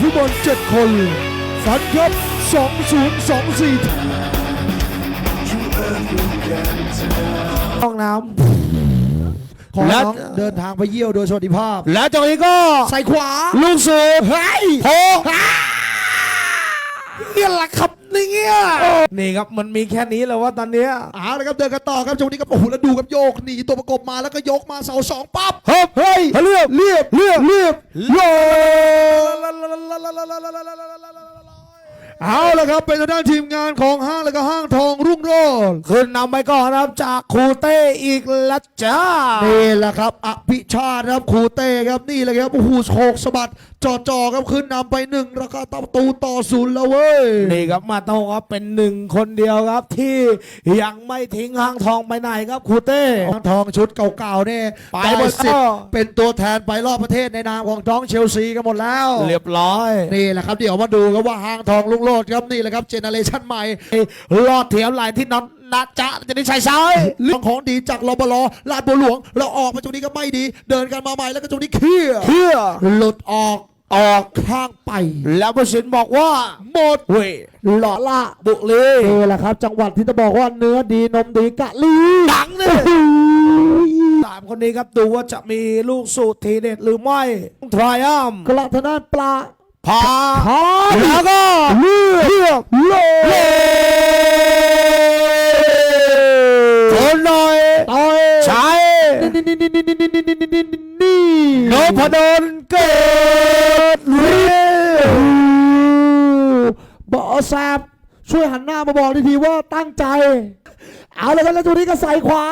ฟุตบอล7คน ฝันครับ 2024ห้องน้ขอและน้องเดินทางไปเยี่ยวโดยสวัสดิภาพำและจากนี้ก็ใส่ขวา ลูกสูบเฮ้ยโผ เนี่ยแหละครับเนี่ยนี่ครับมันมีแค่นี้แล้วว่าตอนเนี้ยเอาละครับเดินกันต่อครับช่วงนี้ครับโอ้โหแล้วดูครับโยกหนีตัวประกบมาแล้วก็ยกมาเสาสองปั๊บเฮ้ยเฮ้ยเรียบเรียบเรียบเรียบโยเอาละครับเป็นทางด้านทีมงานของห้างแล้วก็ห้างทองรุ่งโรจน์ขึ้นนำไปก่อนนะครับจากครูเต้อีกแล้วจ้านี่แหละครับอภิชาติครับครูเต้ครับนี่แหละครับโอ้โหโฉกสะบัดจอจอๆครับขึ้นนำไปหนึ่งแล้วก็ประตูต่อศูนย์แล้วเว้ยนี่ครับมาโต้ครับเป็นหนึ่งคนเดียวครับ ที่ยังไม่ทิ้งห้างทองไปไหนครับครูเต้ห้างทองชุดเก่าๆเนี่ยไปได้หมดสิทแล้วธิ์เป็นตัวแทนไปรอบประเทศในนามของท้องเชลซีกันหมดแล้ว เรียบร้อยนี่แหละครับเดี๋ยวมาดูครับว่าห้างทองลุงโลดครับนี่แหละครับเจเนอเรชันใหม่รอดเถียมไหลที่น้อง นาจ๊ะจะได้ใช้ซ้ายเรื่องของดีจากรบลลาดบัวหลวง เราออกมาตรงนี้ก็ไม่ดี เดินกันมาใหม่แล้วก็ตรงนี้เคลียร์เพื่อหลุดออกออกข้างไป แล้วผู้สินบอกว่า หมดเว้ยหล่อละบุรีนี่แหละครับ จังหวัดที่จะบอกว่าเนื้อดีนมดีกะลีดังเนี่ยสามคนนี้ครับดูว่าจะมีลูกสูตรทีเด็ดหรือไม่ทรายอัมกระทนานปลาพาพาแล้วก็เลือกเลือก นี่นพดลเกิดเรียบอแซบช่วยหันหน้ามาบอกทีว่าตั้งใจ เอาเลยครับแล้วตัวนี้ก็ใส่ขวา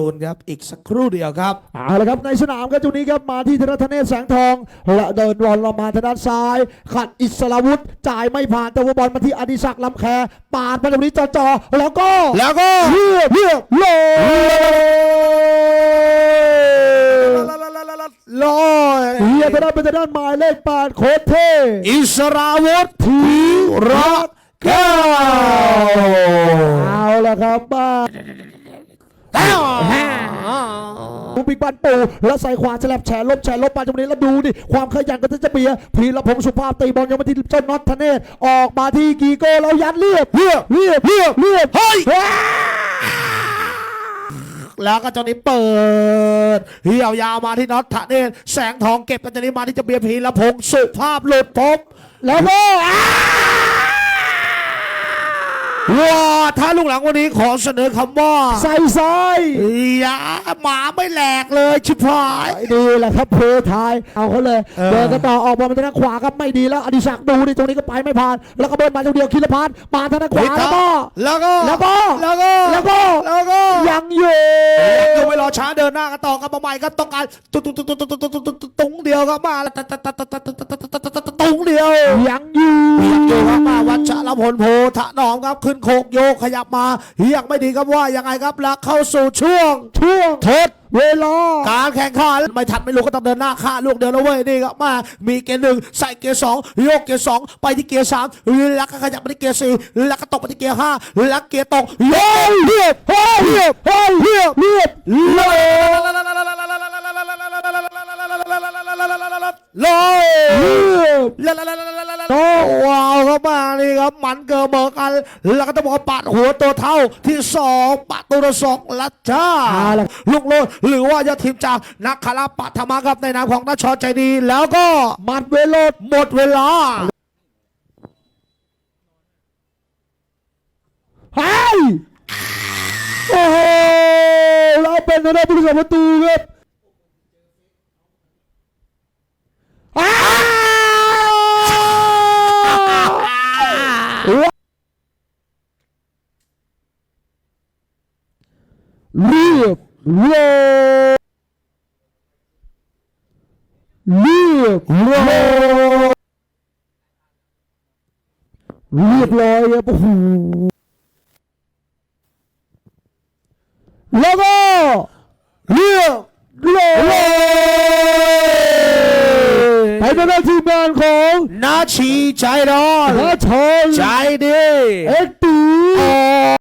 ตูนครับอีกสักครู่เดียวครับเอาละครับในสนามครับจุดนี้ครับมาที่ธนทเนศแสงทองและเดินบอลลงมาทางด้านซ้าย ขัดอิสระวุธจ่ายไม่ผ่านแต่ว่าบอลมาที่อดิศักดิ์ลำแคปาดมาตรงนี้จ่อๆแล้วก็แล้วก็เรียบเรียบโลลอย เฮี ยทางด้านเป็นทางด้านหมายเลขแปดโคตรเท่อิสราวุธทีรักแก้วเอาละครับบ้าปูปิกบันปูแล้วใส่ขวาฉลับแฉลบแฉลบมาตรงนี้แล้วดูดิความขยันก็จะเปียพีรพงศ์สุภาพตีบอลยังมาที่เจ้าน็อตธเนศออกมาที่กีโก้แล้วยัดเรียบเรียบเรียบเรียบเรียบเฮ้ย แล้วก็เจ้านี้เปิดเหี่ยวยาวมาที่น็อตทะเนศแสงทองเก็บกันเจ้านี้มาที่จะเบียร์พีละพงศ์สุภาพหลุดพบแล้วก็ ว้าถ้าลูกหลังวันนี้ขอเสนอคำว่าใส่ซอยอย่าหมาไม่แหลกเลยชิบหายดีแหละครับเพทายเอาเขาเลยเดินกันต่อออกบอลมาทางขวาครับไม่ดีแล้วอดิศักดิ์ดูดิตรงนี้ก็ไปไม่ผ่าน แล้วก็เบิร์นมาตรงเดียวคิรพัฒน์มาทางขวาแล้วก็แล้วก็แล้วก็แล้วก็แล้วก็ยังอยู่ยังไม่รอช้าเดินหน้ากันต่อกันมาใหม่ก็ต้องการตุ้งตุ้งตุ้งตุ้งตุ้งตุ้งตุ้งเดียวก็มาแล้ว งเดียวยังอยู่ยังอยู่ครับมาวัชรพลโพธนอมครับขึ้นโคกโยกขยับมายังไม่ดีครับว่ายังไงครับแล้วเข้าสู่ช่วง ช่วงทดเวลาการแข่งขันไม่ทันไม่รู้ก็ต้องเดินหน้าฆ่าลูกเดินแล้วเว้ยนี่ครับมามีเกียร์หนึ่งใส่เกียร์สองโยกเกียร์สองไปที่เกียร์สามแล้วก็ขยับไปที่เกียร์สี่แล้วก็ตกไปที่เกียร์ห้าแล้วเกียร์ตกโยกเรียบเฮ้ยเรียบเฮ้ยเรียบเรียบ ลอย เรียบ โอ้ว้าวครับมานี่ ครับมันเกิดเหมือนกัน แล้วก็ต้องบอกว่าปัดหัวตัวเท่าที่สองปัดตัวละสองละจ้าลูกโลดหรือว่ายอดทีมจากนักคาราปัทมาครับในนามของนักชอใจดี แล้วก็มัดเวโรดหมดเวลาเฮ้ยโอ้โหเราเป็นทางด้านผู้รักษาประตูครับอ้าวเรี ยบโลเรียบโลเรียบร้อยครับโอ้โหแล้วก็เรียบโลไปเป็นหน้าที่งานของนาชีใจร้อนพระชนใจดี เอ็ก